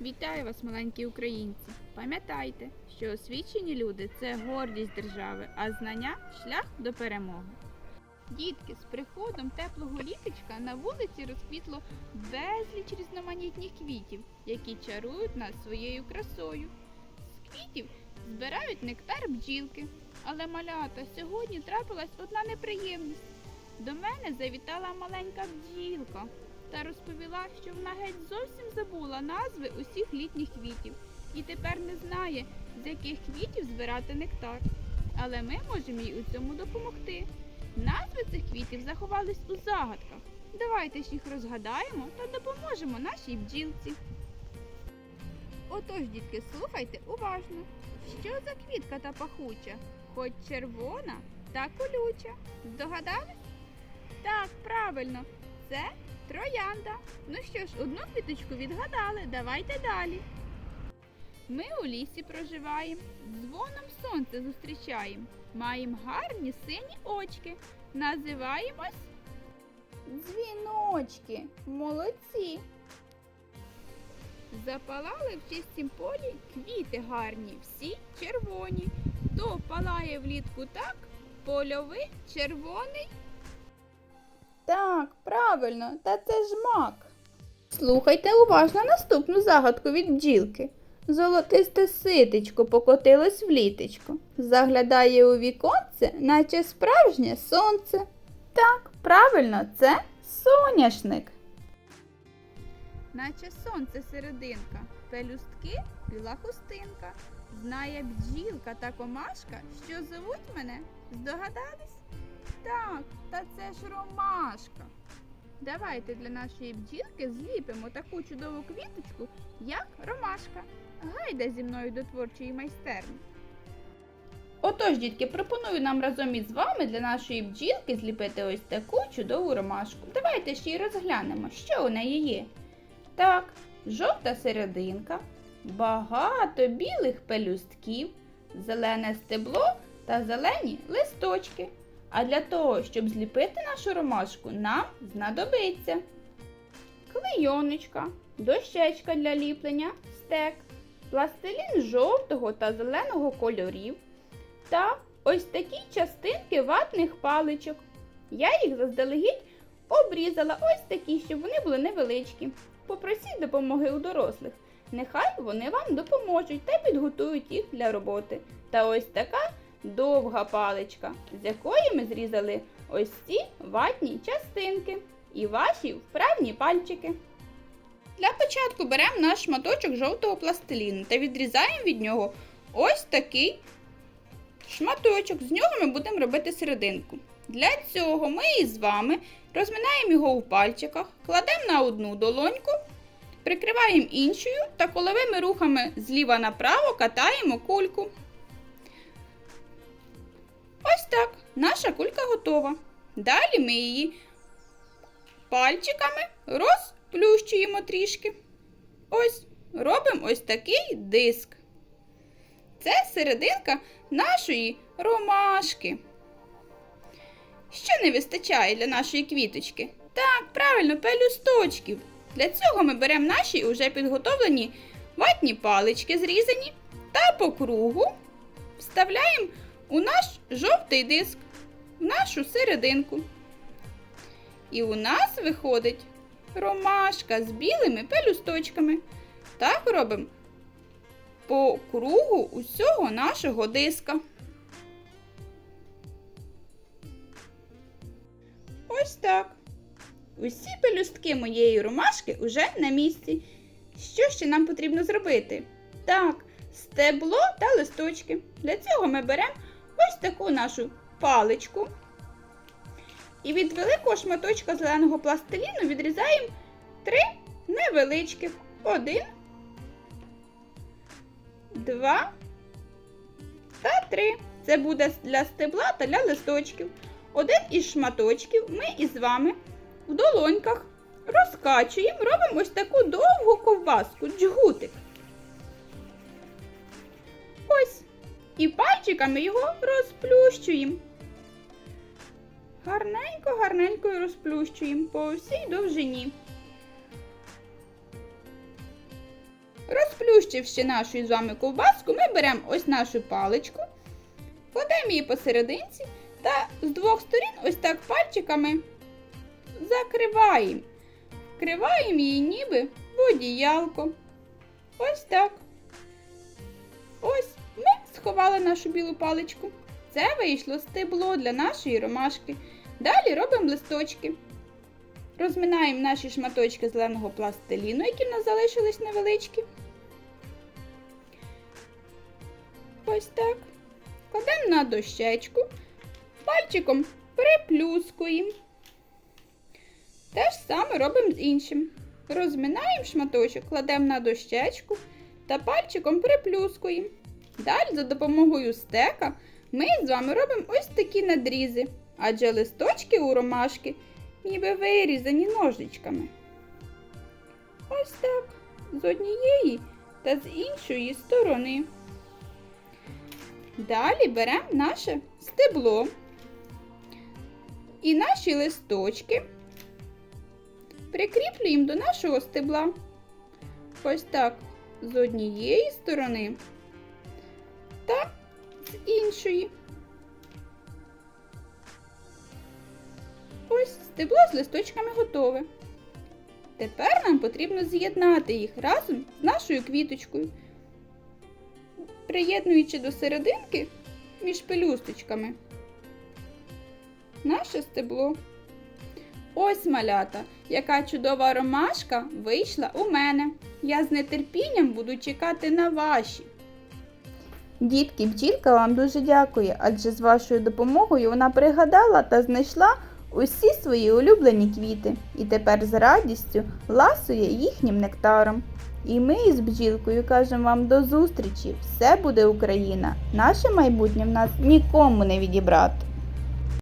Вітаю вас, маленькі українці! Пам'ятайте, що освічені люди це гордість держави, а знання шлях до перемоги. Дітки, з приходом теплого літочка на вулиці розквітло безліч різноманітних квітів, які чарують нас своєю красою. З квітів збирають нектар бджілки. Але малята, сьогодні трапилась одна неприємність. До мене завітала маленька бджілка та розповіла, що вона геть зовсім забула назви усіх літніх квітів і тепер не знає, з яких квітів збирати нектар. Але ми можемо їй у цьому допомогти. Назви цих квітів заховались у загадках. Давайте ж їх розгадаємо та допоможемо нашій бджілці. Отож, дітки, слухайте уважно. Що за квітка та пахуча? Хоч червона та колюча. Здогадались? Так, правильно, це троянда. Ну що ж, одну квіточку відгадали, давайте далі. Ми у лісі проживаємо, дзвоном сонце зустрічаємо, маємо гарні сині очки. Називаємось дзвіночки. Молодці. Запалали в чистім полі квіти гарні, всі червоні. То палає влітку так, польовий червоний. Так, правильно, та це ж мак. Слухайте уважно наступну загадку від бджілки. Золотисте ситечко покотилось в літечко. Заглядає у віконце, наче справжнє сонце. Так, правильно, це соняшник. Наче сонце серединка, пелюстки біла хустинка. Знає бджілка та комашка, що зовуть мене. Здогадались? Так, та це ж ромашка. Давайте для нашої бджілки зліпимо таку чудову квіточку, як ромашка. Гайда зі мною до творчої майстерні. Отож, дітки, пропоную нам разом із вами для нашої бджілки зліпити ось таку чудову ромашку. Давайте ще й розглянемо, що у неї є. Так, жовта серединка, багато білих пелюстків, зелене стебло та зелені листочки. А для того, щоб зліпити нашу ромашку, нам знадобиться клейоночка, дощечка для ліплення, стек, пластилін жовтого та зеленого кольорів та ось такі частинки ватних паличок. Я їх заздалегідь обрізала ось такі, щоб вони були невеличкі. Попросіть допомоги у дорослих. Нехай вони вам допоможуть та підготують їх для роботи. Та ось така довга паличка, з якої ми зрізали ось ці ватні частинки і ваші вправні пальчики. Для початку беремо наш шматочок жовтого пластиліну та відрізаємо від нього ось такий шматочок. З нього ми будемо робити серединку. Для цього ми із вами розминаємо його у пальчиках, кладемо на одну долоньку, прикриваємо іншою та коловими рухами зліва направо катаємо кульку. Наша кулька готова. Далі ми її пальчиками розплющуємо трішки. Ось, робимо ось такий диск. Це серединка нашої ромашки. Що не вистачає для нашої квіточки? Так, правильно, пелюсточків. Для цього ми беремо наші вже підготовлені ватні палички зрізані та по кругу вставляємо у наш жовтий диск, нашу серединку. І у нас виходить ромашка з білими пелюсточками. Так робимо по кругу усього нашого диска. Ось так. Усі пелюстки моєї ромашки уже на місці. Що ще нам потрібно зробити? Так, стебло та листочки. Для цього ми беремо ось таку нашу паличку. І від великого шматочка зеленого пластиліну відрізаємо три невеличких. Один, два та три. Це буде для стебла та для листочків. Один із шматочків ми із вами в долоньках розкачуємо, робимо ось таку довгу ковбаску, джгутик. Ось. І пальчиками його розплющуємо. Гарненько, гарненько розплющуємо по всій довжині. Розплющивши нашу з вами ковбаску, ми беремо ось нашу паличку, кладемо її посерединці та з двох сторін ось так пальчиками закриваємо. Вкриваємо її ніби в одіялко. Ось так. Ось ми сховали нашу білу паличку. Це вийшло стебло для нашої ромашки. Далі робимо листочки. Розминаємо наші шматочки зеленого пластиліну, які в нас залишились невеличкі. Ось так. Кладемо на дощечку, пальчиком приплюскуємо. Те ж саме робимо з іншим. Розминаємо шматочок, кладемо на дощечку та пальчиком приплюскуємо. Далі за допомогою стека ми з вами робимо ось такі надрізи, адже листочки у ромашки ніби вирізані ножичками. Ось так, з однієї та з іншої сторони. Далі беремо наше стебло і наші листочки прикріплюємо до нашого стебла. Ось так з однієї сторони іншої. Ось стебло з листочками готове. Тепер нам потрібно з'єднати їх разом з нашою квіточкою, приєднуючи до серединки між пелюсточками наше стебло. Ось малята, яка чудова ромашка вийшла у мене. Я з нетерпінням буду чекати на ваші. Дітки, бджілка вам дуже дякує, адже з вашою допомогою вона пригадала та знайшла усі свої улюблені квіти і тепер з радістю ласує їхнім нектаром. І ми із бджілкою кажемо вам до зустрічі! Все буде Україна! Наше майбутнє в нас нікому не відібрати.